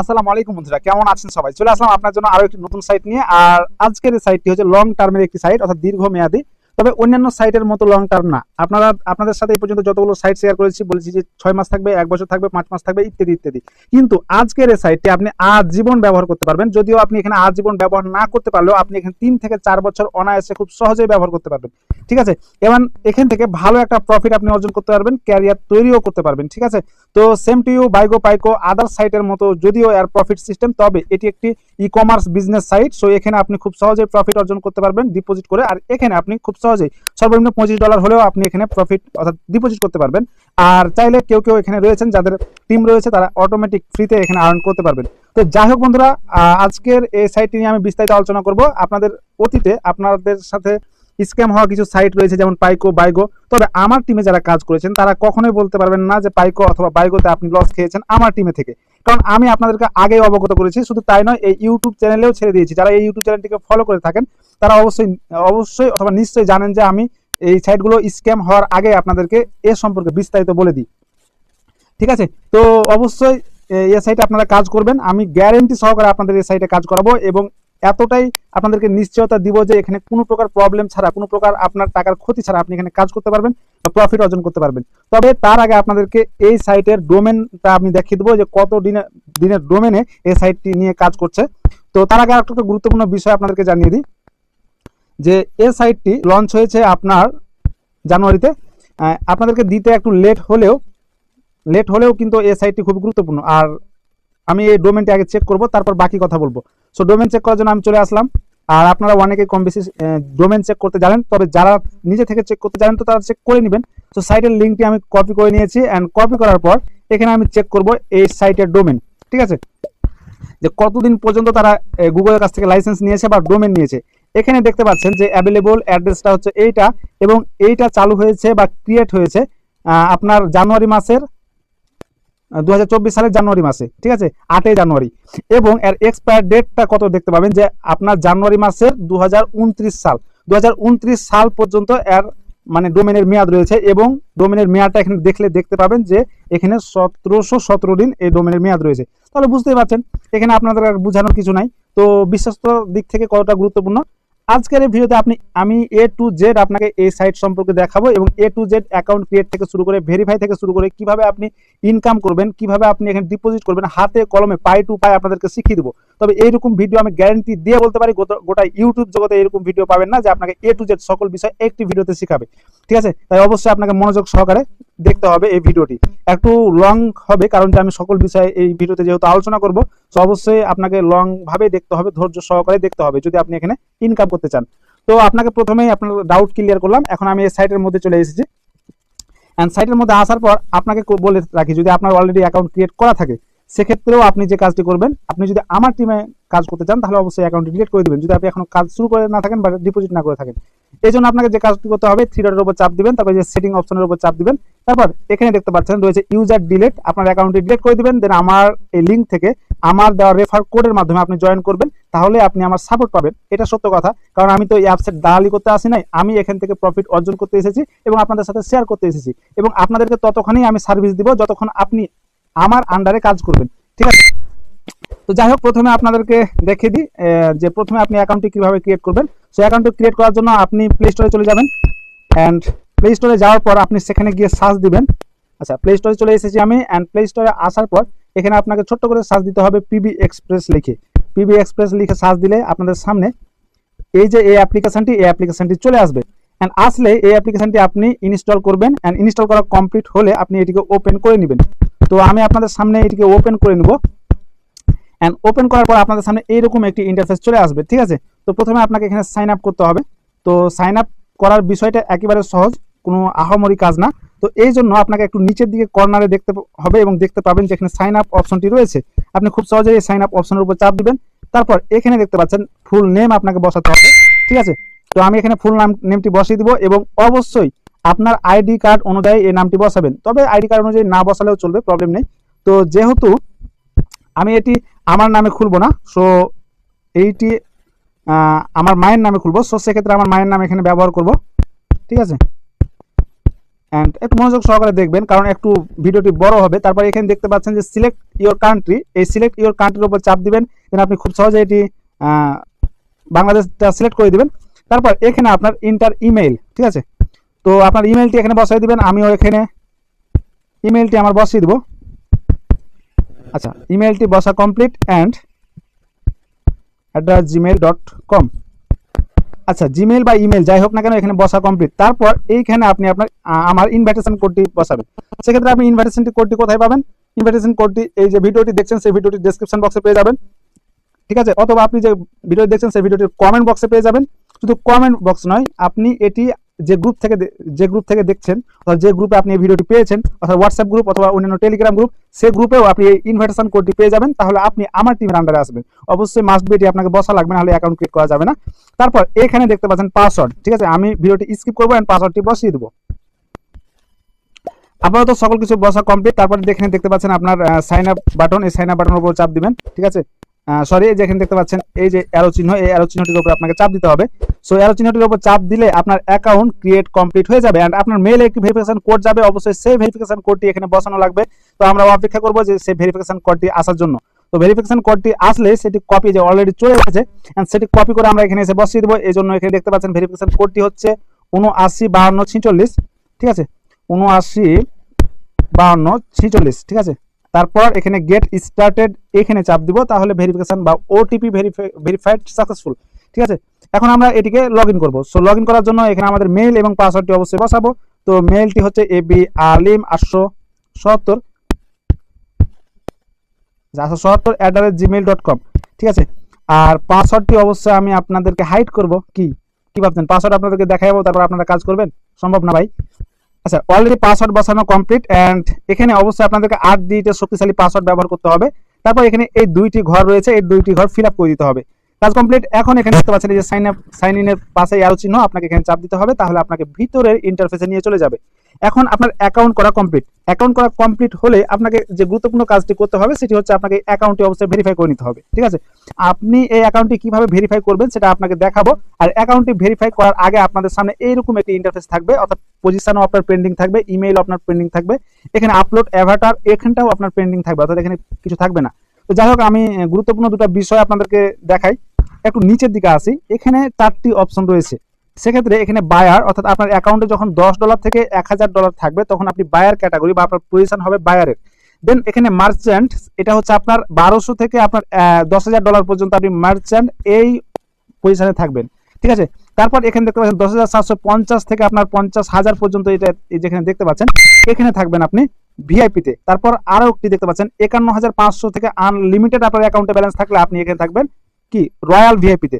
আসসালামু আলাইকুম বন্ধুরা, কেমন আছেন সবাই? চলে আসলাম আপনার জন্য আরও একটি নতুন সাইট নিয়ে। আর আজকের এই সাইটটি হচ্ছে লং টার্মের একটি সাইট অর্থাৎ দীর্ঘমেয়াদী। তবে অন্যান্য সাইটের মতো লং টার্ম না। আপনারা, আপনাদের সাথে এই পর্যন্ত যতগুলো সাইট শেয়ার করেছি, বলেছি যে ছয় মাস থাকবে, এক বছর থাকবে, পাঁচ মাস থাকবে, ইত্যাদি ইত্যাদি। কিন্তু আজকের এই সাইটটি আপনি আজীবন ব্যবহার করতে পারবেন। যদিও আপনি এখানে আজীবন ব্যবহার না করতে পারলেও আপনি এখানে তিন থেকে চার বছর অনায়াসে খুব সহজেই ব্যবহার করতে পারবেন। ঠিক আছে? এবং এখান থেকে ভালো একটা প্রফিট আপনি অর্জন করতে পারবেন ক্যারিয়ার তৈরিও করতে পারবেন, ঠিক আছে? তো সেম টু ইউ বাইগো পাইকো আদার সাইটের মতো যদিও এর প্রফিট সিস্টেম তবে এটি একটি e commerce business site so এখানে আপনি খুব সহজেই প্রফিট অর্জন করতে পারবেন ডিপোজিট করে, আর এখানে আপনি খুব সহজেই। সর্বনিম্ন পঁচিশ ডলার হলেও আপনি এখানে প্রফিট অর্থাৎ ডিপোজিট করতে পারবেন। আর চাইলে কেউ কেউ এখানে রয়েছেন, যাদের টিম রয়েছে, তারা অটোমেটিক ফ্রিতে এখানে আর্ন করতে পারবেন। তো যাই হোক বন্ধুরা আজকের এই সাইটটি নিয়ে আমি বিস্তারিত আলোচনা করব। আপনাদের অতীতে আপনাদের সাথে স্ক্যাম হওয়া কিছু সাইট রয়েছে, যেমন পাইকো বাইগো তবে আমার টিমে যারা কাজ করেছেন, তারা কখনোই বলতে পারবেন না যে পাইকো অথবা বাইগোতে আপনি লস খেয়েছেন আমার টিমে থেকে। কারণ আমি আপনাদেরকে আগে অবগত করেছি, শুধু তাই নয়, এই ইউটিউব চ্যানেলেও ছেড়ে দিয়েছি। যারা এই ইউটিউব চ্যানেলটিকে ফলো করে থাকেন, তারা অবশ্যই অবশ্যই অথবা নিশ্চয়ই জানেন যে আমি এই সাইটগুলো স্ক্যাম হওয়ার আগে আপনাদেরকে এ সম্পর্কে বিস্তারিত বলে দিই। ঠিক আছে? তো অবশ্যই এই সাইটে আপনারা কাজ করবেন। আমি গ্যারেন্টি সহকারে আপনাদের এই সাইটে কাজ করাবো এবং এতটাই আপনাদেরকে নিশ্চয়তা দিব যে এখানে কোনো প্রকার প্রবলেম ছাড়া, কোনো প্রকার আপনার টাকার ক্ষতি ছাড়া আপনি এখানে কাজ করতে পারবেন বা প্রফিট অর্জন করতে পারবেন। তবে তার আগে আপনাদেরকে এই সাইটের ডোমেনটা আমি দেখিয়ে দেবো যে কত দিনে, দিনের ডোমেনে এই সাইটটি নিয়ে কাজ করছে। তো তার আগে একটা গুরুত্বপূর্ণ বিষয় আপনাদেরকে জানিয়ে দিই, যে এই সাইটটি লঞ্চ হয়েছে আপনার জানুয়ারিতে। আপনাদেরকে দিতে একটু লেট হলেও লেট হলেও কিন্তু এই সাইটটি খুব গুরুত্বপূর্ণ। আর আমি এই ডোমেনটি আগে চেক করব, তারপর বাকি কথা বলব। সো ডোমেন চেক করার জন্য আমি চলে আসলাম। আর আপনারা অনেকে কম বেশি ডোমেন চেক করতে জানেন। তবে যারা নিজে থেকে চেক করতে জানেন, তো তারা চেক করে নেবেন। তো সাইটের লিঙ্কটি আমি কপি করে নিয়েছি অ্যান্ড কপি করার পর এখানে আমি চেক করব এই সাইটের ডোমেন ঠিক আছে? যে কতদিন পর্যন্ত তারা গুগলের কাছ থেকে লাইসেন্স নিয়েছে বা ডোমেন নিয়েছে। এখানে দেখতে পাচ্ছেন যে অ্যাভেলেবল অ্যাড্রেসটা হচ্ছে এইটা এবং এইটা চালু হয়েছে বা ক্রিয়েট হয়েছে আপনার জানুয়ারি মাসের দু সালের জানুয়ারি মাসে, ঠিক আছে? আটই জানুয়ারি। এবং এর এক্সপায়ার ডেটটা কত দেখতে পাবেন যে আপনার জানুয়ারি মাসের দু হাজার উনত্রিশ সাল। দু হাজার ঊনত্রিশ সাল পর্যন্ত এর মানে ডোমেনের মেয়াদ রয়েছে এবং ডোমেনের মেয়াদটা এখানে দেখলে দেখতে পাবেন যে এখানে সতেরোশো সতেরো দিন এই ডোমেনের মেয়াদ রয়েছে। তাহলে বুঝতেই পারছেন, এখানে আপনাদের আর বোঝানোর কিছু নাই। তো বিশ্বস্ত দিক থেকে কতটা গুরুত্বপূর্ণ আজকের এই ভিডিওতে আপনি, আমি এ টু জেড আপনাকে এই সাইট সম্পর্কে দেখাবো এবং A to Z account create থেকে শুরু করে ভেরিফাই থেকে শুরু করে কীভাবে আপনি ইনকাম করবেন, কীভাবে আপনি এখানে ডিপোজিট করবেন, হাতে কলমে পাই টু পাই আপনাদেরকে শিখিয়ে দেবো। তবে এইরকম ভিডিও আমি গ্যারান্টি দিয়ে বলতে পারি, গোটা- ইউটিউব জগতে এরকম ভিডিও পাবেন না যে আপনাকে এ টু জেড সকল বিষয় একটি ভিডিওতে শিখাবে। ঠিক আছে? তাই অবশ্যই আপনাকে মনোযোগ সহকারে দেখতে হবে এই ভিডিওটি একটু লং হবে, কারণ যে আমি সকল বিষয়ে এই ভিডিওতে যেহেতু আলোচনা করব, তো অবশ্যই আপনাকে লং ভাবে দেখতে হবে, ধৈর্য সহকারে দেখতে হবে, যদি আপনি এখানে ইনকাম করতে চান। তো আপনাকে প্রথমেই আপনার ডাউট ক্লিয়ার করলাম, এখন আমি এই সাইটের মধ্যে চলে এসেছি। অ্যান্ড সাইটের মধ্যে আসার পর আপনাকে বলে রাখি, যদি আপনার অলরেডি অ্যাকাউন্ট ক্রিয়েট করা থাকে সেক্ষেত্রেও আপনি যে কাজটি করবেন, আপনি যদি আমার টিমে কাজ করতে চান, তাহলে অবশ্যই অ্যাকাউন্ট ডিলিট করে দিবেন। যদি আপনি এখনও কাজ শুরু করে না থাকেন বা ডিপোজিট না করে থাকেন। এই জন্য আপনাকে যে কাজটি করতে হবে থ্রি ডটের উপর চাপ দিবেন, তারপর যে সেটিং অপশনের উপর চাপ দিবেন। তারপর এখানে দেখতে পাচ্ছেন, রয়েছে ইউজার ডিলেট আপনার অ্যাকাউন্টটি ডিলিট করে দিবেন। দেন আমার এই লিঙ্ক থেকে আমার দেওয়া রেফার কোডের মাধ্যমে আপনি জয়েন করবেন। তাহলে আপনি আমার সাপোর্ট পাবেন। এটা সত্য কথা, কারণ আমি তো এই অ্যাপসের দালালি করতে আসি নাই। আমি এখান থেকে প্রফিট অর্জন করতে এসেছি এবং আপনাদের সাথে শেয়ার করতে এসেছি। এবং আপনাদেরকে ততক্ষণেই আমি সার্ভিস দিব, যতক্ষণ আপনি আমার আন্ডারে কাজ করবেন। ঠিক আছে? তো যাই হোক, প্রথমে আপনাদেরকে দেখিয়ে দিই যে প্রথমে আপনি অ্যাকাউন্টটি কীভাবে ক্রিয়েট করবেন। সো অ্যাকাউন্টটি ক্রিয়েট করার জন্য আপনি প্লে স্টোরে চলে যাবেন। অ্যান্ড প্লে স্টোরে যাওয়ার পর আপনি সেখানে গিয়ে সার্চ দিবেন। আচ্ছা প্লে স্টোরে চলে এসেছি আমি। অ্যান্ড প্লে স্টোরে আসার পর এখানে আপনাকে ছোট্ট করে সার্চ দিতে হবে পিবি এক্সপ্রেস লিখে। পিবি এক্সপ্রেস লিখে সার্চ দিলে আপনাদের সামনে এই যে এই অ্যাপ্লিকেশনটি এই অ্যাপ্লিকেশনটি চলে আসবে। অ্যান্ড আসলে এই অ্যাপ্লিকেশনটি আপনি ইনস্টল করবেন। অ্যান্ড ইনস্টল করা কমপ্লিট হলে আপনি এটিকে ওপেন করে নেবেন। তো আমি আপনাদের সামনে এটিকে ওপেন করে নেব। অ্যান্ড ওপেন করার পর আপনাদের সামনে এইরকম একটি ইন্টারফেস চলে আসবে, ঠিক আছে? তো প্রথমে আপনাকে এখানে সাইন আপ করতে হবে। তো সাইন আপ করার বিষয়টা একেবারে সহজ, কোনো আহামরি কাজ না। তো এই জন্য আপনাকে একটু নিচের দিকে কর্নারে দেখতে হবে এবং দেখতে পাবেন যে এখানে সাইন আপ অপশনটি রয়েছে। আপনি খুব সহজেই সাইন আপ অপশনের উপর চাপ দিবেন। তারপর এখানে দেখতে পাচ্ছেন ফুল নেম আপনাকে বসাতে হবে, ঠিক আছে? তো আমি এখানে ফুল নাম নেমটি বসিয়ে দিব এবং অবশ্যই আপনার আইডি কার্ড অনুযায়ী এই নামটি বসাবেন। তবে আইডি কার্ড অনুযায়ী না বসালেও চলবে প্রবলেম নেই। তো যেহেতু আমি এটি আমার নামে খুলবো না সো এইটি আমার মায়ের নামে খুলবো সো সেক্ষেত্রে আমার মায়ের নাম এখানে ব্যবহার করব। ঠিক আছে? অ্যান্ড একটু মনোযোগ সহকারে দেখবেন, কারণ একটু ভিডিওটি বড় হবে। তারপর এখানে দেখতে পাচ্ছেন যে সিলেক্ট ইওর কান্ট্রি এই সিলেক্ট ইওর কান্ট্রির উপর চাপ দিবেন দেন আপনি খুব সহজে এটি বাংলাদেশটা সিলেক্ট করে দিবেন। তারপর এখানে আপনার ইন্টার ইমেইল ঠিক আছে? তো আপনার ইমেলটি এখানে বসাই দিবেন, আমিও এখানে ইমেলটি আমার বসিয়ে দিব। আচ্ছা ইমেলটি বসা complete and at Gmail dot com আচ্ছা জিমেল বা ইমেল যাই হোক না কেন এখানে বসা কমপ্লিট তারপর এইখানে আপনি আপনার আমার ইনভাইটেশন কোডটি বসাবেন। সেক্ষেত্রে আপনি ইনভাইটেশন কোডটি কোথায় পাবেন? ইনভাইটেশন কোডটি এই যে ভিডিওটি দেখছেন, সেই ভিডিওটি ডেসক্রিপশন বক্সে পেয়ে যাবেন। ঠিক আছে? অথবা আপনি যে ভিডিও দেখছেন, সেই ভিডিওটির কমেন্ট বক্সে পেয়ে যাবেন। শুধু কমেন্ট বক্স নয়, আপনি এটি যে গ্রুপ থেকে যে গ্রুপ থেকে দেখছেন, অথবা যে গ্রুপে আপনি এই ভিডিওটি পেয়েছেন, অথবা হোয়াটসঅ্যাপ গ্রুপ অথবা অন্যান্য টেলিগ্রাম গ্রুপ সেই গ্রুপেও আপনি এই ইনভাইটেশন কোডটি পেয়ে যাবেন। তাহলে আপনি আমার টিমের আন্ডারে আসবেন। অবশ্যই মাস্ট বিটি আপনাকে বসা লাগবে না হলে অ্যাকাউন্ট ক্রিয়েট করা যাবে না। তারপর এখানে দেখতে পাচ্ছেন পাসওয়ার্ড ঠিক আছে? আমি ভিডিওটি স্কিপ করব এন্ড পাসওয়ার্ডটি বসিয়ে দেবো। আপাতত সকল কিছু বসা কমপ্লিট তারপরে যেখানে দেখতে পাচ্ছেন আপনার সাইন আপ বাটন এই সাইন আপ বাটনের উপর চাপ দিবেন, ঠিক আছে? সরি যেখানে দেখতে পাচ্ছেন, এই যে অ্যারো চিহ্ন, এই অ্যারো চিহ্নটির উপর আপনাকে চাপ দিতে হবে। সো অ্যারো চিহ্নটির উপর চাপ দিলে আপনার অ্যাকাউন্ট ক্রিয়েট কমপ্লিট হয়ে যাবে এন্ড আপনার মেলে একটি ভেরিফিকেশন কোড যাবে। অবশ্যই সেই ভেরিফিকেশন কোডটি এখানে বসানো লাগবে। তো আমরা অপেক্ষা করব যে সেই ভেরিফিকেশন কোডটি আসার জন্য। তো ভেরিফিকেশন কোডটি আসলে সেটি কপি যে অলরেডি চলে গেছে এন্ড সেটি কপি করে আমরা এখানে এসে বসিয়ে দেবো। এই জন্য এখানে দেখতে পাচ্ছেন ভেরিফিকেশন কোডটি হচ্ছে উনআশি বাহান্ন ছিচল্লিশ, ঠিক আছে? উনআশি বাহান্ন ছিচল্লিশ, ঠিক আছে? তারপর এখানে গেট স্টার্টেড এখানে চাপ দিব, তাহলে ভেরিফিকেশন বা ওটিপি ভেরিফাইড সাকসেসফুল ঠিক আছে? এখন আমরা এটিকে লগ ইন করব। সো লগ করার জন্য এখানে আমাদের মেইল এবং পাসওয়ার্ডটি অবশ্যই বসাবো। তো মেইলটি হচ্ছে এ বি আলিম আটশো সত্তর আটশো সত্তর at the rate Gmail dot com ঠিক আছে? আর পাসওয়ার্ডটি অবশ্যই আমি আপনাদেরকে হাইড করব। কি? কি ভাবছেন? পাসওয়ার্ড আপনাদেরকে দেখাবো, তারপর আপনারা কাজ করবেন? সম্ভব না ভাই? আচ্ছা অলরেডি পাসওয়ার্ড বসানো কমপ্লিট অ্যান্ড এখানে অবশ্যই আপনাদেরকে আট দিতে শক্তিশালী পাসওয়ার্ড ব্যবহার করতে হবে। তারপর এখানে এই দুইটি ঘর রয়েছে, এই দুইটি ঘর ফিল করে দিতে হবে। কাজ কমপ্লিট এখন এখানে দেখতে পাচ্ছেন যে সাইন আপ সাইন ইনের পাশে আরও চিহ্ন আপনাকে এখানে চাপ দিতে হবে, তাহলে আপনাকে ভিতরের ইন্টারফেসে নিয়ে চলে যাবে। এখন আপনার অ্যাকাউন্ট করা কমপ্লিট অ্যাকাউন্ট করা কমপ্লিট হলে আপনাকে যে গুরুত্বপূর্ণ কাজটি করতে হবে, সেটি হচ্ছে আপনাকে অ্যাকাউন্টটি অবশ্যই ভেরিফাই করে নিতে হবে। ঠিক আছে? আপনি এই অ্যাকাউন্টটি কীভাবে ভেরিফাই করবেন সেটা আপনাকে দেখাবো। আর অ্যাকাউন্টটি ভেরিফাই করার আগে আপনাদের সামনে এইরকম একটি ইন্টারফেস থাকবে, অর্থাৎ পজিশনও আপনার পেন্ডিং থাকবে ইমেইল আপনার পেন্ডিং থাকবে, এখানে আপলোড অ্যাভাটার এখানটাও আপনার পেন্ডিং থাকবে, অর্থাৎ এখানে কিছু থাকবে না। তো যাই হোক, আমি গুরুত্বপূর্ণ দুটো বিষয় আপনাদেরকে দেখাই। একটু নিচের দিকে আসি। এখানে চারটি অপশন রয়েছে। সেক্ষেত্রে এখানে বায়ার অর্থাৎ আপনার অ্যাকাউন্টে যখন দশ ডলার থেকে এক হাজার ডলার থাকবে, তখন আপনি বায়ার ক্যাটাগরি বা আপনার পজিশন হবে বায়ারের দেন এখানে মার্চেন্ট এটা হচ্ছে আপনার বারোশো থেকে আপনার দশ হাজার ডলার পর্যন্ত আপনি মার্চেন্ট এই পজিশনে থাকবেন। ঠিক আছে? তারপর এখানে দেখতে পাচ্ছেন দশ হাজার সাতশো পঞ্চাশ থেকে আপনার পঞ্চাশ হাজার পর্যন্ত এটা যেখানে দেখতে পাচ্ছেন, এখানে থাকবেন আপনি ভিআইপিতে তারপর আরও একটি দেখতে পাচ্ছেন, একান্ন হাজার পাঁচশো থেকে আনলিমিটেড আপনার অ্যাকাউন্টে ব্যালেন্স থাকলে আপনি এখানে থাকবেন কি? রয়্যাল ভিআইপিতে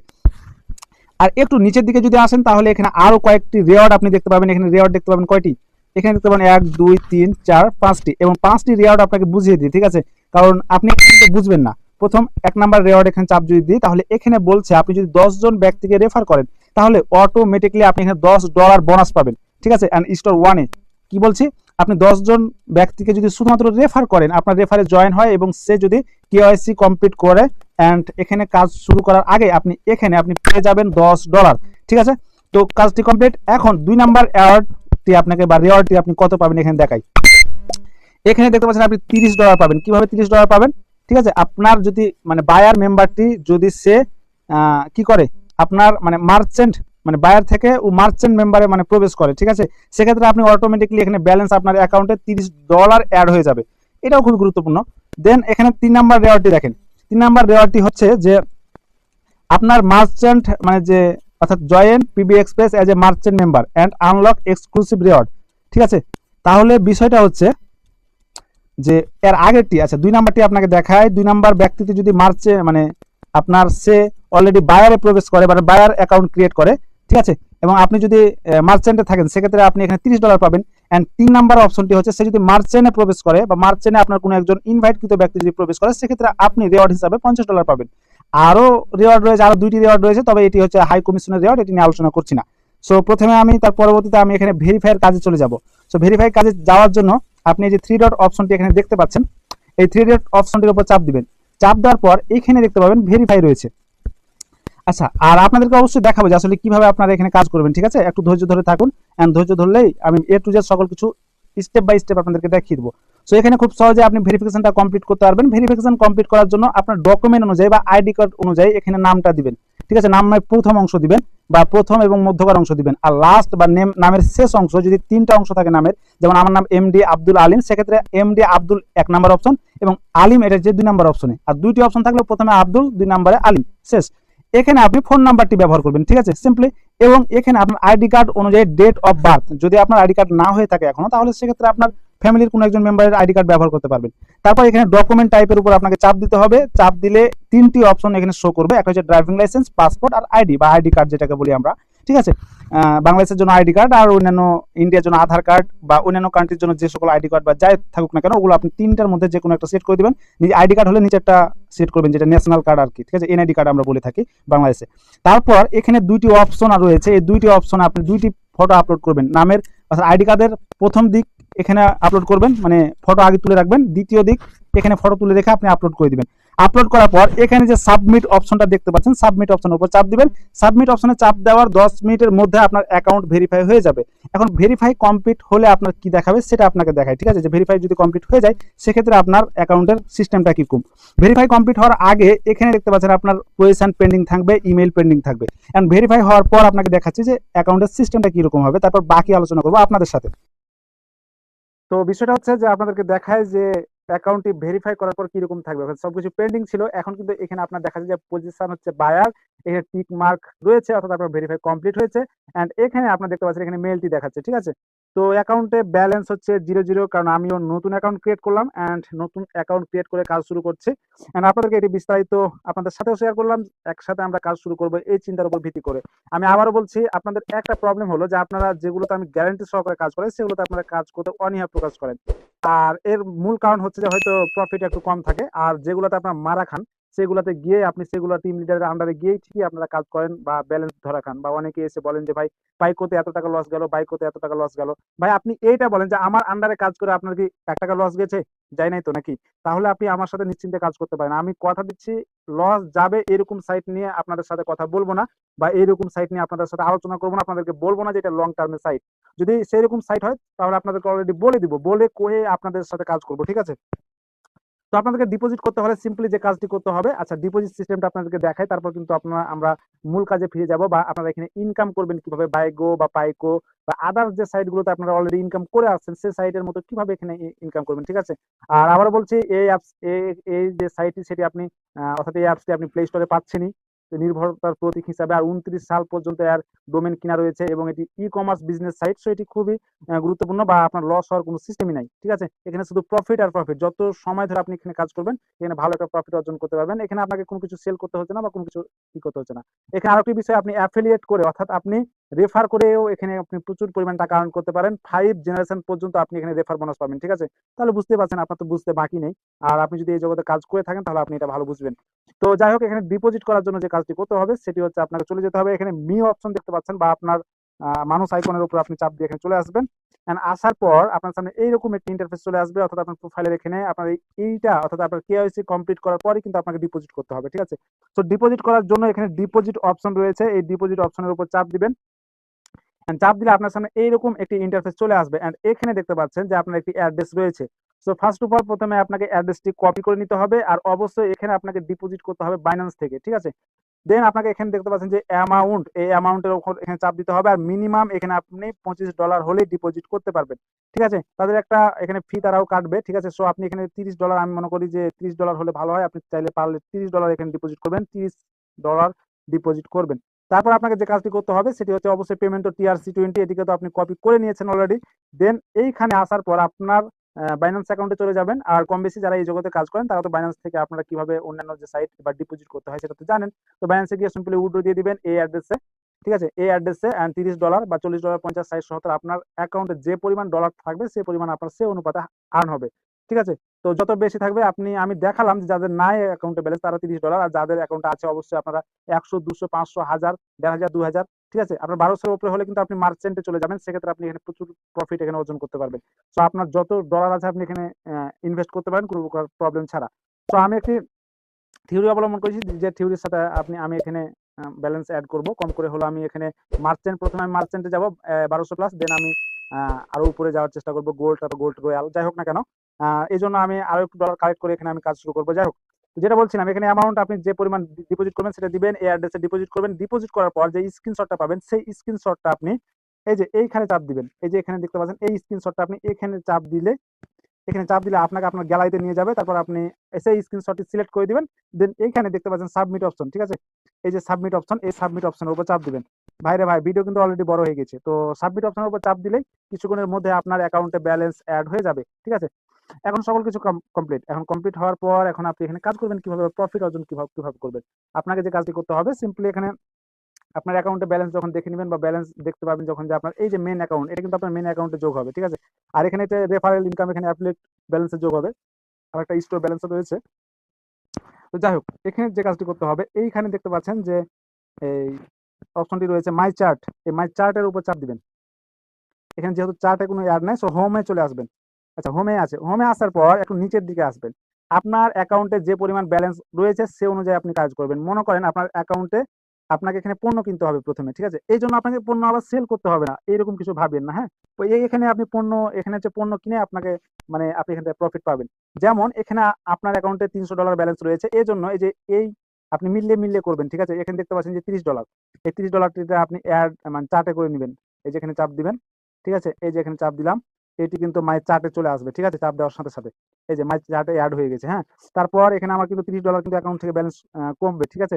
আর একটু নিচের দিকে যদি আসেন, তাহলে এখানে আরও কয়েকটি রেওয়ার্ড আপনি দেখতে পাবেন। এখানে রেওয়ার্ড দেখতে পাবেন কয়টি? এখানে দেখতে পাবেন এক, দুই, তিন, চার, পাঁচটি এবং পাঁচটি রেওয়ার্ড আপনাকে বুঝিয়ে দিই, ঠিক আছে? কারণ আপনি বুঝবেন না। প্রথম এক নাম্বার রেওয়ার্ড এখানে চাপ যদি দিই, তাহলে এখানে বলছে আপনি যদি জন ব্যক্তিকে রেফার করেন, তাহলে অটোমেটিকলি আপনি এখানে দশ ডলার বোনাস পাবেন, ঠিক আছে? অ্যান্ড স্টোর ওয়ানে কি বলছি? আপনি দশ জন ব্যক্তিকে যদি শুধুমাত্র রেফার করেন, আপনার রেফারে জয়েন হয় এবং সে যদি কেওয়াইসি কমপ্লিট করে অ্যান্ড এখানে কাজ শুরু করার আগে আপনি এখানে আপনি পেয়ে যাবেন দশ ডলার ঠিক আছে? তো কাজটি কমপ্লিট এখন দুই নাম্বার অ্যাওয়ার্ডটি আপনাকে বা রেওয়ার্ডটি আপনি কত পাবেন এখানে দেখাই। এখানে দেখতে পাচ্ছেন আপনি তিরিশ ডলার পাবেন। কীভাবে তিরিশ ডলার পাবেন? ঠিক আছে? আপনার যদি মানে বায়ার মেম্বারটি যদি সে কি করে? আপনার মানে মার্চেন্ট মানে বায়ার থেকে ও মার্চেন্ট মেম্বারে মানে প্রবেশ করে, ঠিক আছে? সেক্ষেত্রে আপনি অটোমেটিকলি এখানে ব্যালেন্স আপনার অ্যাকাউন্টে তিরিশ ডলার অ্যাড হয়ে যাবে। এটাও খুব গুরুত্বপূর্ণ। দেন এখানে তিন নাম্বার রেওয়ার্ডটি দেখেন। তিন নাম্বার রেওয়ার্ডটি হচ্ছে যে আপনার মার্চেন্ট মানে যে অর্থাৎ join PB Express as a merchant member and unlock exclusive reward ঠিক আছে? তাহলে বিষয়টা হচ্ছে যে এর আগেরটি আছে দুই নাম্বারটি আপনাকে দেখায়। দুই নাম্বার ব্যক্তিতে যদি মার্চে মানে আপনার সে অলরেডি বায়ারে প্রবেশ করে মানে বায়ার অ্যাকাউন্ট ক্রিয়েট করে ঠিক আছে? এবং আপনি যদি মার্চেন্টে থাকেন, সেক্ষেত্রে আপনি এখানে তিরিশ ডলার পাবেন। অ্যান্ড তিন নাম্বার অপশনটি হচ্ছে, সে যদি মার্চেন্টে প্রবেশ করে বা মার্চেন্টে আপনার কোনো একজন ইনভাইটকৃত ব্যক্তি যদি প্রবেশ করে, সেক্ষেত্রে আপনি রেওয়ার্ড হিসাবে পঞ্চাশ ডলার পাবেন। আরও রেওয়ার্ড রয়েছে আরও দুইটি রেওয়ার্ড রয়েছে, তবে এটি হচ্ছে হাই কমিশনের রেওয়ার্ড এটি নিয়ে আলোচনা করছি না। সো প্রথমে আমি, তার পরবর্তীতে আমি এখানে ভেরিফাইয়ের কাজে চলে যাব। সো ভেরিফাই কাজে যাওয়ার জন্য আপনি যে থ্রি ডট অপশনটি এখানে দেখতে পাচ্ছেন, এই থ্রি ডট অপশনটির উপর চাপ দিবেন। চাপ দেওয়ার পর এখানে দেখতে পাবেন ভেরিফাই রয়েছে। আচ্ছা আর আপনাদেরকে অবশ্যই দেখাবো যে আসলে কীভাবে আপনারা এখানে কাজ করবেন, ঠিক আছে? একটু ধৈর্য ধরে থাকুন এন্ড ধৈর্য ধরলেই আমি এ টু জেড সকল কিছু স্টেপ বাই স্টেপ আপনাদেরকে দেখিয়ে দেবো। সো এখানে খুব সহজে আপনি ভেরিফিকেশনটা কমপ্লিট করতে পারবেন। ভেরিফিকেশন কমপ্লিট করার জন্য আপনার ডকুমেন্ট অনুযায়ী বা আইডি কার্ড অনুযায়ী এখানে নামটা দিবেন। ঠিক আছে, নামের প্রথম অংশ দিবেন বা প্রথম এবং মধ্যকার অংশ দিবেন। আর লাস্ট বা নেম নামের শেষ অংশ যদি তিনটা অংশ থাকে নামের, যেমন আমার নাম এম ডি আব্দুল আলিম সেক্ষেত্রে এম ডি আব্দুল এক নাম্বার অপশন এবং আলিম এটা যে দুই নাম্বার অপশনে আর দুইটি অপশন থাকলে প্রথমে আব্দুল দুই নাম্বারে আলিম শেষ। এখানে আপনি ফোন নাম্বারটি ব্যবহার করবেন, ঠিক আছে? সিম্পলি এবং এখানে আপনার আইডি কার্ড অনুযায়ী ডেট অফ বার্থ যদি আপনার আইডি কার্ড না হয়ে থাকে এখনও, তাহলে সেক্ষেত্রে আপনার ফ্যামিলির কোনো একজন মেম্বারের আইডি কার্ড ব্যবহার করতে পারবেন। তারপর এখানে ডকুমেন্ট টাইপের উপর আপনাকে চাপ দিতে হবে। চাপ দিলে তিনটি অপশন এখানে শো করবে, একটা হচ্ছে ড্রাইভিং লাইসেন্স পাসপোর্ট আর আইডি বা আইডি কার্ড যেটাকে বলি আমরা। ঠিক আছে? বাংলাদেশের জন্য আইডি কার্ড আর অন্যান্য ইন্ডিয়ার জন্য আধার কার্ড বা অন্যান্য কান্ট্রির জন্য যে সকল আইডি কার্ড বা যাই থাকুক না কেন, ওগুলো আপনি তিনটার মধ্যে যে কোনো একটা সেট করে দিবেন। নিজে আইডি কার্ড হলে নিচে একটা সেট করবেন, যেটা ন্যাশনাল কার্ড আর কি, ঠিক আছে? এনআইডি কার্ড আমরা বলে থাকি বাংলাদেশে। তারপর এখানে দুইটি অপশন আর রয়েছে। এই দুইটি অপশন আপনি দুইটি ফটো আপলোড করবেন। নামের আইডি কার্ডের প্রথম দিক এখানে আপলোড করবেন মানে ফটো আগে তুলে রাখবেন। দ্বিতীয় দিক এখানে ফটো তুলে রেখে আপনি আপলোড করে দিবেন। আপলোড করার পর এখানে যে সাবমিট অপশনটা দেখতে পাচ্ছেন সাবমিট অপশনের উপর চাপ দিবেন। সাবমিট অপশনে চাপ দেওয়ার দশ মিনিটের মধ্যে আপনার অ্যাকাউন্ট ভেরিফাই হয়ে যাবে। এখন ভেরিফাই কমপ্লিট হলে আপনার কি দেখাবে সেটা আপনাকে দেখায়, ঠিক আছে? যে ভেরিফাই যদি কমপ্লিট হয়ে যায়, সেক্ষেত্রে আপনার অ্যাকাউন্টের সিস্টেমটা কীরকম? ভেরিফাই কমপ্লিট হওয়ার আগে এখানে দেখতে পাচ্ছেন আপনার পজিশন পেন্ডিং থাকবে ইমেল পেন্ডিং থাকবে। এন্ড ভেরিফাই হওয়ার পর আপনাকে দেখাচ্ছে যে অ্যাকাউন্টের সিস্টেমটা কীরকম হবে, তারপর বাকি আলোচনা করব আপনাদের সাথে। তো বিষয়টা হচ্ছে যে আপনাদেরকে দেখায় যে অ্যাকাউন্টটি ভেরিফাই করার পর কীরকম থাকবে? সবকিছু পেন্ডিং ছিল, এখন কিন্তু এখানে আপনার দেখা যায় যে পজিশন হচ্ছে বায়ার এখানে টিক মার্ক রয়েছে, অর্থাৎ আপনার ভেরিফাই কমপ্লিট হয়েছে এন্ড এখানে আপনার দেখতে পাচ্ছেন এখানে মেলটি দেখাচ্ছে, ঠিক আছে? তো অ্যাকাউন্টে ব্যালেন্স হচ্ছে জিরো জিরো কারণ আমিও নতুন অ্যাকাউন্ট ক্রিয়েট করলাম অ্যান্ড নতুন অ্যাকাউন্ট ক্রিয়েট করে কাজ শুরু করছি। অ্যান্ড আপনাদেরকে এটি বিস্তারিত আপনাদের সাথেও শেয়ার করলাম, একসাথে আমরা কাজ শুরু করব এই চিন্তার উপর ভিত্তি করে। আমি আবারও বলছি, আপনাদের একটা প্রবলেম হলো যে আপনারা যেগুলোতে আমি গ্যারান্টি সহকারে কাজ করি সেগুলোতে আপনারা কাজ করতে অনীহা প্রকাশ করেন। আর এর মূল কারণ হচ্ছে যে হয়তো প্রফিট একটু কম থাকে, আর যেগুলোতে আপনার মারা খান সেগুলোতে গিয়ে আপনি সেগুলো টিম লিডারের আন্ডারে গিয়েই ঠিকই আপনারা কাজ করেন বা ব্যালেন্স ধরা খান। বা অনেকে এসে বলেন যে, ভাই বাইকোতে এত টাকা লস গেল বাইকোতে এত টাকা লস গেল। ভাই, আপনি এইটা বলেন যে, আমার আন্ডারে কাজ করে আপনার কি এক টাকা লস গেছে? যাই নাই তো নাকি? তাহলে আপনি আমার সাথে নিশ্চিন্তে কাজ করতে পারেন। আমি কথা দিচ্ছি লস যাবে এরকম সাইট নিয়ে আপনাদের সাথে কথা বলব না বা এইরকম সাইট নিয়ে আপনাদের সাথে আলোচনা করব না, আপনাদেরকে বলব না যে, এটা লং টার্মের সাইট যদি সেরকম সাইট হয়, তাহলে আপনাদেরকে অলরেডি বলে দিব। বলে কয়ে আপনাদের সাথে কাজ করব, ঠিক আছে? তো আপনাদেরকে ডিপোজিট করতে হলে সিম্পলি যে কাজটি করতে হবে আচ্ছা ডিপোজিট সিস্টেমটা আপনাদেরকে দেখায় তারপর কিন্তু আপনারা, আমরা মূল কাজে ফিরে যাব বা আপনারা এখানে ইনকাম করবেন কীভাবে বাইগো বা পাইকো বা আদার যে সাইটগুলোতে আপনারা অলরেডি ইনকাম করে আসছেন, সেই সাইটের মতো কীভাবে এখানে ইনকাম করবেন, ঠিক আছে? আর আবার বলছি, এই অ্যাপস এই যে সাইটটি সেটি আপনি অর্থাৎ এই অ্যাপসটি আপনি প্লে স্টোরে পাচ্ছেনই। নির্ভরতার প্রতীক হিসাবে আর উনত্রিশ সাল পর্যন্ত এর ডোমেন কিনা রয়েছে এবং এটি e commerce business site so এটি খুবই গুরুত্বপূর্ণ বা আপনার লস হওয়ার কোনো সিস্টেমই নাই, ঠিক আছে? এখানে শুধু প্রফিট আর প্রফিট যত সময় ধরে আপনি এখানে কাজ করবেন, এখানে ভালো একটা প্রফিট অর্জন করতে পারবেন। এখানে আপনাকে কোনো কিছু সেল করতে হচ্ছে না বা কোনো কিছু ই করতে হচ্ছে না। এখানে আরেকটি বিষয় আপনি অ্যাফিলিয়েট করে, অর্থাৎ আপনি রেফার করেও এখানে আপনি প্রচুর পরিমাণ টাকা আর্ন করতে পারেন। ফাইভ জেনারেশন পর্যন্ত আপনি এখানে রেফার বোনাস পাবেন, ঠিক আছে? তাহলে বুঝতে পারছেন, আপনার তো বুঝতে বাকি নেই। আর আপনি যদি এই জগতে কাজ করে থাকেন, তাহলে আপনি এটা ভালো বুঝবেন। তো যাই হোক, এখানে ডিপোজিট করার জন্য যে কাজটি করতে হবে, সেটি হচ্ছে আপনাকে চলে যেতে হবে। এখানে মি অপশন দেখতে পাচ্ছেন বা আপনার মানুষ আইকনের উপর আপনি চাপ দিয়ে এখানে চলে আসবেন। এন্ড আসার পর আপনার সামনে এইরকম একটি ইন্টারফেস চলে আসবে, অর্থাৎ আপনার প্রোফাইলের এখানে আপনার এইটা, অর্থাৎ আপনার কেওয়াইসি কমপ্লিট করার পরই কিন্তু আপনাকে ডিপোজিট করতে হবে, ঠিক আছে? তো ডিপোজিট করার জন্য এখানে ডিপোজিট অপশন রয়েছে। এই ডিপোজিট অপশনের উপর চাপ দিবেন। চাপ দিলে আপনার সামনে এইরকম একটি ইন্টারফেস চলে আসবে। এন্ড এখানে দেখতে পাচ্ছেন যে আপনার একটি অ্যাড্রেস রয়েছে। সো ফার্স্ট অফ অল প্রথমে আপনাকে অ্যাড্রেসটি কপি করে নিতে হবে। আর অবশ্যই এখানে আপনাকে ডিপোজিট করতে হবে বাইন্যান্স থেকে, ঠিক আছে? দেন আপনাকে এখানে দেখতে পাচ্ছেন যে অ্যামাউন্ট এই অ্যামাউন্টের উপর এখানে চাপ দিতে হবে। আর মিনিমাম এখানে আপনি পঁচিশ ডলার হলেই ডিপোজিট করতে পারবেন, ঠিক আছে? তাদের একটা এখানে ফি তারাও কাটবে, ঠিক আছে? সো আপনি এখানে তিরিশ ডলার আমি মনে করি যে তিরিশ ডলার হলে ভালো হয়। আপনি চাইলে পারলে তিরিশ ডলার এখানে ডিপোজিট করবেন, তিরিশ ডলার ডিপোজিট করবেন। তারপর আপনাকে যে কাজটি করতে হবে সেটি হচ্ছে অবশ্যই পেমেন্ট টিআরসি টোয়েন্টি এটিকে তো আপনি কপি করে নিয়েছেন অলরেডি দেন এইখানে আসার পর আপনার বাইন্যান্স অ্যাকাউন্টে চলে যাবেন। আর কম বেশি যারা এই জগতে কাজ করেন, তারা তো বাইন্যান্স থেকে আপনারা কীভাবে অন্যান্য যে সাইট বা ডিপোজিট করতে হয় সেটা তো জানেন। তো বাইন্যান্সে গিয়ে সিম্পলি উইড্রো দিয়ে দিবেন এই অ্যাড্রেসে ঠিক আছে? এই অ্যাড্রেসে তিরিশ ডলার বা চল্লিশ ডলার পঞ্চাশ, ষাট, সত্তর আপনার অ্যাকাউন্টে যে পরিমাণ ডলার থাকবে, সেই পরিমাণ আপনার সে অনুপাতে আর্ন হবে। ঠিক আছে? তো যত বেশি থাকবে, আপনি, আমি দেখালাম যে যাদের নাই অ্যাকাউন্টে ব্যালেন্স তারা তিরিশ ডলার আর যাদের অ্যাকাউন্টে আছে অবশ্যই আপনারা একশো, দুশো, পাঁচশো, হাজার, দেড় হাজার, দু হাজার, ঠিক আছে? আপনার বারোশোর উপরে হলে কিন্তু আপনি মার্চেন্টে চলে যাবেন, সেক্ষেত্রে আপনি এখানে প্রচুর প্রফিট এখানে অর্জন করতে পারবেন। তো আপনার যত ডলার আছে আপনি এখানে ইনভেস্ট করতে পারেন, কোনো প্রবলেম ছাড়া। তো আমি একটি থিওরি অবলম্বন করেছি, যে থিওরির সাথে আপনি, আমি এখানে ব্যালেন্স অ্যাড করব। কম করে হলো আমি এখানে মার্চেন্ট প্রথমে আমি মার্চেন্টে যাব বারোশো প্লাস দেন আমি আরও উপরে যাওয়ার চেষ্টা করব গোল্ড তারপর গোল্ড রয়্যাল যাই হোক না কেন। এই জন্য আমি আরও একটু ডলার কালেক্ট করে এখানে আমি কাজ শুরু করব। যাই হোক, যেটা বলছিলাম, এখানে অ্যামাউন্ট আপনি যে পরিমাণ ডিপোজিট করবেন সেটা দিবেন, এই অ্যাড্রেসে ডিপোজিট করবেন। ডিপোজিট করার পর যে স্ক্রিনশটটা পাবেন, সেই স্ক্রিনশটটা আপনি এই যে এইখানে চাপ দিবেন। এই যে এখানে দেখতে পাচ্ছেন, এই স্ক্রিনশটটা আপনি এখানে চাপ দিলে, এখানে চাপ দিলে আপনাকে আপনার গ্যালারিতে নিয়ে যাবে। তারপর আপনি সেই স্ক্রিনশটটি সিলেক্ট করে দিবেন। দেন এইখানে দেখতে পাচ্ছেন সাবমিট অপশন ঠিক আছে? এই যে সাবমিট অপশন এই সাবমিট অপশনের উপর চাপ দিবেন। ভাইরে ভাই ভিডিও কিন্তু অলরেডি বড় হয়ে গেছে। তো সাবমিট অপশনের উপর চাপ দিলেই কিছুক্ষণের মধ্যে আপনার অ্যাকাউন্টে ব্যালেন্স অ্যাড হয়ে যাবে, ঠিক আছে? এখন সকল কিছু কমপ্লিট এখন কমপ্লিট হওয়ার পর এখন আপনি এখানে কাজ করবেন কীভাবে প্রফিট অর্জন কীভাবে কীভাবে করবেন? আপনাকে যে কাজটি করতে হবে সিম্পলি এখানে আপনার অ্যাকাউন্টে ব্যালেন্স যখন দেখে নেবেন বা ব্যালেন্স দেখতে পাবেন যখন যে আপনার এই যে মেন অ্যাকাউন্ট এটা কিন্তু আপনার মেন অ্যাকাউন্টে যোগ হবে, ঠিক আছে? আর এখানে একটা রেফারেল ইনকাম এখানে অ্যাপ্লিক ব্যালেন্সে যোগ হবে। আর একটা স্টোর ব্যালেন্সও রয়েছে। তো যাই হোক, এখানে যে কাজটি করতে হবে, এইখানে দেখতে পাচ্ছেন যে এই অপশনটি রয়েছে মাই চার্ট এই মাই চার্টের উপর চাপ দিবেন। এখানে যেহেতু চার্টে কোনো অ্যাড নাই সো হোমে চলে আসবেন। আচ্ছা হোমে আছে। হোমে আসার পর একটু নিচের দিকে আসবেন। আপনার অ্যাকাউন্টে যে পরিমাণ ব্যালেন্স রয়েছে সে অনুযায়ী আপনি কাজ করবেন। মনে করেন আপনার অ্যাকাউন্টে আপনাকে এখানে পণ্য কিনতে হবে প্রথমে, ঠিক আছে? এই জন্য আপনাকে পণ্য আবার সেল করতে হবে না। এরকম কিছু ভাবেন না হ্যাঁ? এখানে আপনি পণ্য, এখানে হচ্ছে পণ্য কিনে আপনাকে মানে আপনি এখান থেকে প্রফিট পাবেন। যেমন এখানে আপনার অ্যাকাউন্টে তিনশো ডলার ব্যালেন্স রয়েছে। এই জন্য এই যে এই আপনি মিললে মিললে করবেন, ঠিক আছে? এখানে দেখতে পাচ্ছেন যে তিরিশ ডলার এই তিরিশ ডলারটিতে আপনি অ্যাড মানে চার্টে করে নেবেন। এই যে এখানে চাপ দিবেন, ঠিক আছে? এই যে এখানে চাপ দিলাম। এটি কিন্তু মাই চার্টে চলে আসবে, ঠিক আছে? চাপ দেওয়ার সাথে সাথে। এই যে মাই চার্টে অ্যাড হয়ে গেছে হ্যাঁ? তারপর এখানে আমার কিন্তু তিরিশ ডলার কিন্তু অ্যাকাউন্ট থেকে ব্যালেন্স কমবে, ঠিক আছে?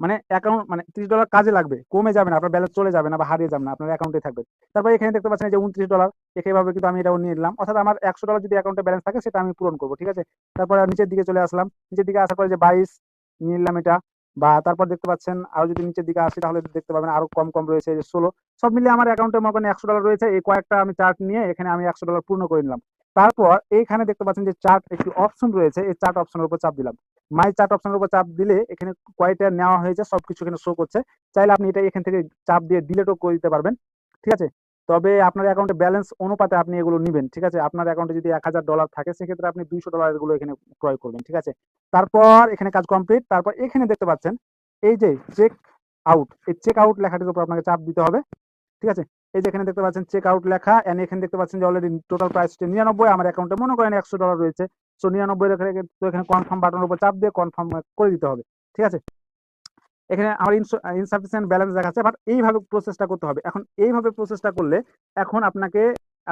মানে অ্যাকাউন্ট মানে তিরিশ ডলার কাজে লাগবে, কমে যাবে না, আপনার ব্যালেন্স চলে যাবে না বা হারিয়ে যাবে না, আপনার অ্যাকাউন্টে থাকবে। তারপর এখানে দেখতে পাচ্ছেন যে উনত্রিশ ডলার এভাবে কিন্তু আমি এটাও নিয়ে নিলাম। অর্থাৎ আমার একশো ডলার যদি অ্যাকাউন্টে ব্যালেন্স থাকে, সেটা আমি পূরণ করব, ঠিক আছে? তারপর নিচের দিকে চলে আসলাম। নিচের দিকে আসার পরে যে বাইশ নিয়ে নিলাম এটা। বা তারপর দেখতে পাচ্ছেন, আরও যদি নিচের দিকে আসি তাহলে দেখতে পাবেন আরও কম কম রয়েছে যে ষোলো। সব মিলিয়ে আমার অ্যাকাউন্টে মনে করেন একশো ডলার রয়েছে, এই কয়েকটা আমি চার্ট নিয়ে এখানে আমি একশো ডলার পূর্ণ করে নিলাম। তারপর এইখানে দেখতে পাচ্ছেন যে চার্ট একটি অপশন রয়েছে, এই চার্ট অপশনের উপর চাপ দিলাম। মাই চার্ট অপশনের উপর চাপ দিলে এখানে কয়টা নেওয়া হয়েছে সবকিছু এখানে শো করছে। চাইলে আপনি এটা এখান থেকে চাপ দিয়ে ডিলেটও করে দিতে পারবেন। ঠিক আছে? তবে আপনার অ্যাকাউন্টে ব্যালেন্স অনুপাতে আপনি এগুলো নেবেন, ঠিক আছে? আপনার অ্যাকাউন্টে যদি এক হাজার ডলার থাকে, সেক্ষেত্রে আপনি দুইশো ডলার এগুলো এখানে ক্রয় করবেন, ঠিক আছে? তারপর এখানে কাজ কমপ্লিট তারপর এখানে দেখতে পাচ্ছেন, এই যে চেক আউট এই চেক আউট লেখাটির উপর আপনাকে চাপ দিতে হবে, ঠিক আছে? এই যে এখানে দেখতে পাচ্ছেন চেক আউট লেখা এন্ড এখানে দেখতে পাচ্ছেন যে অলরেডি টোটাল প্রাইস নিরানব্বই, আমার অ্যাকাউন্টে মনে করেন একশো ডলার রয়েছে। সো নিরানব্বই রেখে এখানে কনফার্ম বাটনের উপর চাপ দিয়ে কনফার্ম করে দিতে হবে, ঠিক আছে? এখানে আমার ইনসাফিসিয়েন্ট ব্যালেন্স দেখাচ্ছে বাট এইভাবে প্রসেসটা করতে হবে। এখন এইভাবে প্রসেসটা করলে এখন আপনাকে,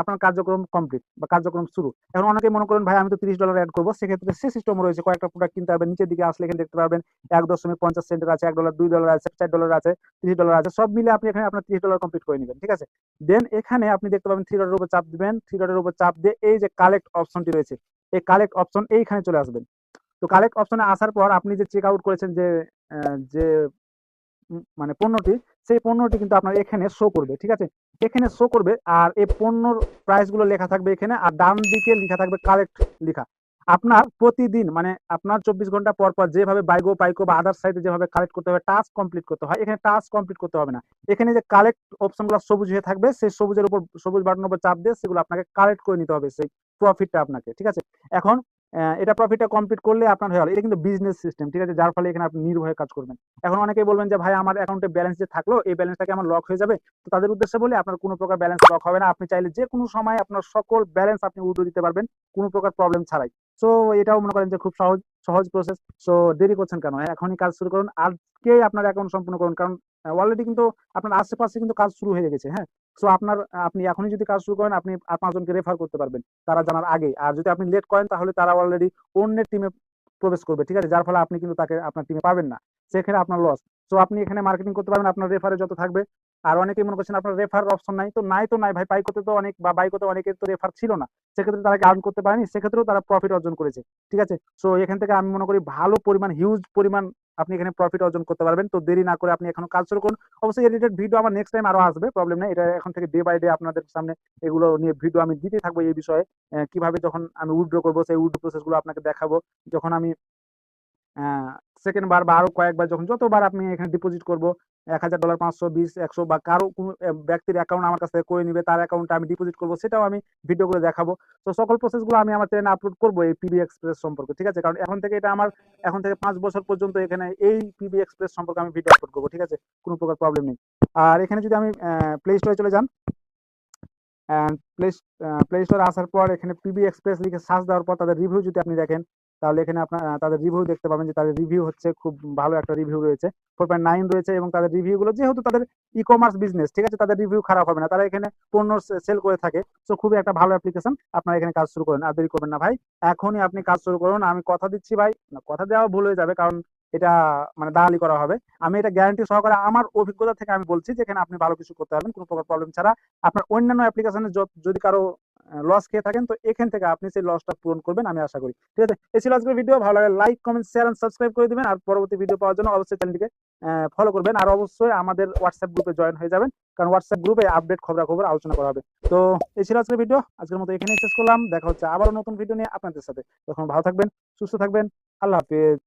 আপনার কার্যক্রম কমপ্লিট বা কার্যক্রম শুরু। এখন অনেকে মনে করেন, ভাই, আমি তো তিরিশ ডলার অ্যাড করব। সেক্ষেত্রে সে সিস্টেম রয়েছে, কয়েকটা প্রোডাক্ট কিনতে পারবেন, নিচের দিকে আসলে এখানে দেখতে পারবেন, এক দশমিক পঞ্চাশ সেন্টের আছে, এক ডলার দুই ডলার আছে, চার ডলার আছে, তিরিশ ডলার আছে, সব মিলে আপনি এখানে আপনার তিরিশ ডলার কমপ্লিট করে নেবেন, ঠিক আছে? দেন এখানে আপনি দেখতে পাবেন থ্রি ডলারের উপর চাপ দিবেন থ্রি ডলারের উপর চাপ দিয়ে এই যে কালেক্ট অপশনটি রয়েছে, এই কালেক্ট অপশন এইখানে চলে আসবেন। তো কালেক্ট অপশনে আসার পর আপনি যে চেক আউট করেছেন যে যে মানে পণ্যটি, সেই পণ্যটি কিন্তু আপনার এখানে শো করবে, ঠিক আছে? এখানে শো করবে আর এই পণ্যর প্রাইসগুলো লেখা থাকবে এখানে আর ডান দিকে লেখা থাকবে কালেক্ট লেখা। আপনার প্রতিদিন মানে আপনার চব্বিশ ঘণ্টা পর পর যেভাবে বাইগো পাইকো বা আদার সাইডে যেভাবে কালেক্ট করতে হবে টাস্ক কমপ্লিট করতে হয়। এখানে টাস্ক কমপ্লিট করতে হবে না। এখানে যে কালেক্ট অপশনগুলো সবুজ হয়ে থাকবে, সেই সবুজের উপর, সবুজ বাটনের উপর চাপ দিয়ে সেগুলো আপনাকে কালেক্ট করে নিতে হবে, সেই প্রফিটটা আপনাকে, ঠিক আছে? এখন এটা প্রফিটটা কমপ্লিট করলে আপনার হয়ে গেল। এটা কিন্তু বিজনেস সিস্টেম ঠিক আছে? যার ফলে এখানে আপনি নির্ভয়ে কাজ করবেন। এখন অনেকেই বলবেন যে, ভাই, আমার অ্যাকাউন্টে ব্যালেন্স যে থাকল, এই ব্যালেন্সটাকে আমার লক হয়ে যাবে? তো তাদের উদ্দেশ্যে বলে, আপনার কোনো প্রকার ব্যালেন্স লক হবে না। আপনি চাইলে যে কোনো সময় আপনার সকল ব্যালেন্স আপনি উঠে দিতে পারবেন, কোনো প্রকার প্রবলেম ছাড়াই। সো এটাও মনে করেন যে, খুব সহজ সহজ প্রসেস সো দেরি করছেন কেন? এখনই কাজ শুরু করুন। আজকেই আপনার অ্যাকাউন্ট সম্পূর্ণ করুন। কারণ অলরেডি কিন্তু আপনার আশেপাশে কিন্তু কাজ শুরু হয়ে গেছে হ্যাঁ? সো আপনার, আপনি এখনই যদি কাজ শুরু করেন, আপনি পাঁচজনকে রেফার করতে পারবেন, তারা জানার আগে। আর যদি আপনি লেট করেন, তাহলে তারা অলরেডি অন্যের টিমে প্রবেশ করবে, ঠিক আছে? যার ফলে আপনি কিন্তু তাকে, আপনার টিমে পাবেন না। সেখানে আপনার লস সো আপনি এখানে মার্কেটিং করতে পারবেন, আপনার রেফারে যত থাকবে। আর অনেকেই মনে করছেন, আপনার রেফার অপশন নাই। তো নাই তো নাই, ভাই পাই করতে তো অনেক, বা বাই করতে অনেকের তো রেফার ছিল না। সেক্ষেত্রে তারা আর্ন করতে পারেনি? সেক্ষেত্রেও তারা প্রফিট অর্জন করেছে, ঠিক আছে? সো এখান থেকে আমি মনে করি, ভালো পরিমাণ হিউজ পরিমাণ আপনি এখানে প্রফিট অর্জন করতে পারবেন। তো দেরি না করে আপনি এখন কাজ শুরু করুন। অবশ্যই এডিটেড ভিডিও আমার নেক্সট টাইম আরও আসবে প্রবলেম নেই। এটা এখন থেকে ডে বাই ডে আপনাদের সামনে এগুলো নিয়ে ভিডিও আমি দিতে থাকব এই বিষয়ে। কীভাবে যখন আমি উইড্রো করব, সেই উইড্রো প্রসেসগুলো আপনাকে দেখাবো। যখন আমি সেকেন্ড বার বা আরও কয়েকবার, যখন যতবার আপনি এখানে ডিপোজিট করব এক হাজার ডলার পাঁচশো, বিশ, একশো বা কারও কোনো ব্যক্তির অ্যাকাউন্ট আমার কাছ থেকে করে নিবে, তার অ্যাকাউন্টে আমি ডিপোজিট করব, সেটাও আমি ভিডিও করে দেখাবো। তো সকল প্রসেসগুলো আমি আমার চ্যানেলে আপলোড করব এই পিবি এক্সপ্রেস সম্পর্কে, ঠিক আছে? কারণ এখন থেকে এটা আমার, এখন থেকে পাঁচ বছর পর্যন্ত এখানে এই পিবি এক্সপ্রেস সম্পর্কে আমি ভিডিও আপলোড করব, ঠিক আছে? কোনো প্রকার প্রবলেম নেই। আর এখানে যদি আমি প্লে স্টোরে চলে যান প্লে প্লে স্টোরে আসার পর এখানে পিবি এক্সপ্রেস লিখে সার্চ দেওয়ার পর তাদের রিভিউ যদি আপনি দেখেন তাহলে এখানে আপনার তাদের রিভিউ দেখতে পাবেন যে তাদের রিভিউ হচ্ছে খুব ভালো একটা রিভিউ রয়েছে। ফোর পয়েন্ট নাইন রয়েছে এবং তাদের রিভিউ গুলো যেহেতু তাদের ই কমার্স বিজনেস ঠিক আছে? তাদের রিভিউ খারাপ হবে না। তারা এখানে পণ্য সেল করে থাকে। তো খুবই একটা ভালো অ্যাপ্লিকেশন আপনারা এখানে কাজ শুরু করেন। আর দেরি করবেন না ভাই। এখনই আপনি কাজ শুরু করুন। আমি কথা দিচ্ছি ভাই। কথা দেওয়া ভুল হয়ে যাবে কারণ এটা মানে দালালি করা হবে। আমি এটা গ্যারান্টি সহকারে আমার অভিজ্ঞতা থেকে আমি বলছি যে এখানে আপনি ভালো কিছু করতে পারবেন। কোনো প্রকার প্রবলেম ছাড়া। আপনার অন্যান্য অ্যাপ্লিকেশনে যদি কারও লস খেয়ে থাকেন, তো এখান থেকে আপনি সেই লসটা পূরণ করবেন, আমি আশা করি। ঠিক আছে? এই ছিল আজকের ভিডিও ভালো লাগে like comment share and subscribe করে দিবেন, আর পরবর্তী ভিডিও পাওয়ার জন্য অবশ্যই চ্যানেলটিকে ফলো করবেন, আর অবশ্যই আমাদের হোয়াটসঅ্যাপ গ্রুপে জয়েন হয়ে যাবেন, কারণ হোয়াটসঅ্যাপ গ্রুপে আপডেট খবরাখবর আলোচনা করা হবে। তো এই ছিল আজকের ভিডিও আজকের মতো এখানেই শেষ করলাম, দেখা হচ্ছে আবারও নতুন ভিডিও নিয়ে আপনাদের সাথে। তখন ভালো থাকবেন, সুস্থ থাকবেন, আল্লাহ হাফেজ।